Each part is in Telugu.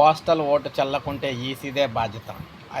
పోస్టల్ ఓటు చెల్లకుంటే ఈసీదే బాధ్యత.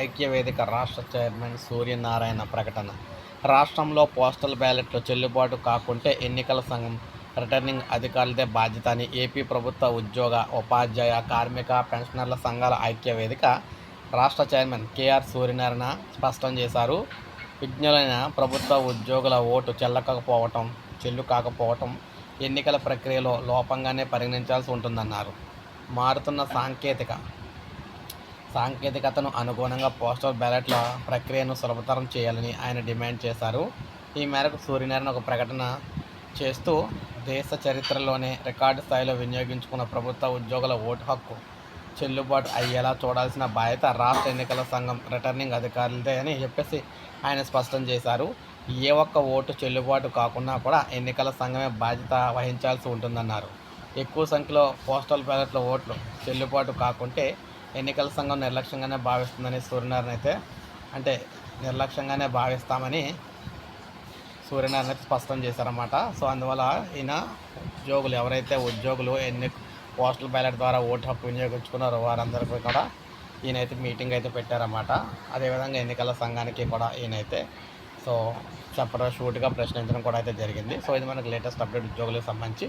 ఐక్యవేదిక రాష్ట్ర చైర్మన్ సూర్యనారాయణ ప్రకటన. రాష్ట్రంలో పోస్టల్ బ్యాలెట్లు చెల్లుబాటు కాకుంటే ఎన్నికల సంఘం రిటర్నింగ్ అధికారులదే బాధ్యత అని ఏపీ ప్రభుత్వ ఉద్యోగ ఉపాధ్యాయ కార్మిక పెన్షనర్ల సంఘాల ఐక్యవేదిక రాష్ట్ర చైర్మన్ కేఆర్ సూర్యనారాయణ స్పష్టం చేశారు. విజ్ఞులైన ప్రభుత్వ ఉద్యోగుల ఓటు చెల్లకపోవటం చెల్లు కాకపోవటం ఎన్నికల ప్రక్రియలో లోపంగానే పరిగణించాల్సి ఉంటుందన్నారు. మారుతున్న సాంకేతిక. సాంకేతికతను అనుగుణంగా పోస్టల్ బ్యాలెట్ల ప్రక్రియను సులభతరం చేయాలని ఆయన డిమాండ్ చేశారు. ఈ మేరకు సూర్యనారాయణ ఒక ప్రకటన చేస్తూ దేశ చరిత్రలోనే రికార్డు స్థాయిలో వినియోగించుకున్న ప్రభుత్వ ఉద్యోగుల ఓటు హక్కు చెల్లుబాటు అయ్యేలా చూడాల్సిన బాధ్యత రాష్ట్ర ఎన్నికల సంఘం రిటర్నింగ్ అధికారులదే అని చెప్పేసి ఆయన స్పష్టం చేశారు. ఏ ఒక్క ఓటు చెల్లుబాటు కాకున్నా కూడా ఎన్నికల సంఘమే బాధ్యత వహించాల్సి ఉంటుందన్నారు. ఎక్కువ సంఖ్యలో పోస్టల్ బ్యాలెట్ల ఓట్లు చెల్లుబాటు కాకుంటే ఎన్నికల సంఘం నిర్లక్ష్యంగానే భావిస్తుందని సూర్యనారాయణ అయితే అంటే నిర్లక్ష్యంగానే భావిస్తామని సూర్యనారాయణ అయితే స్పష్టం చేశారన్నమాట. సో అందువల్ల ఈయన ఉద్యోగులు ఎవరైతే ఉద్యోగులు ఎన్ని పోస్టల్ బ్యాలెట్ ద్వారా ఓటు హక్కు వినియోగించుకున్నారో వారందరికీ కూడా ఈయనైతే మీటింగ్ అయితే పెట్టారన్నమాట. అదేవిధంగా ఎన్నికల సంఘానికి కూడా ఈయనైతే సో చెప్పడం షూట్గా ప్రశ్నించడం కూడా అయితే జరిగింది. సో ఇది మనకు లేటెస్ట్ అప్డేట్ ఉద్యోగులకు సంబంధించి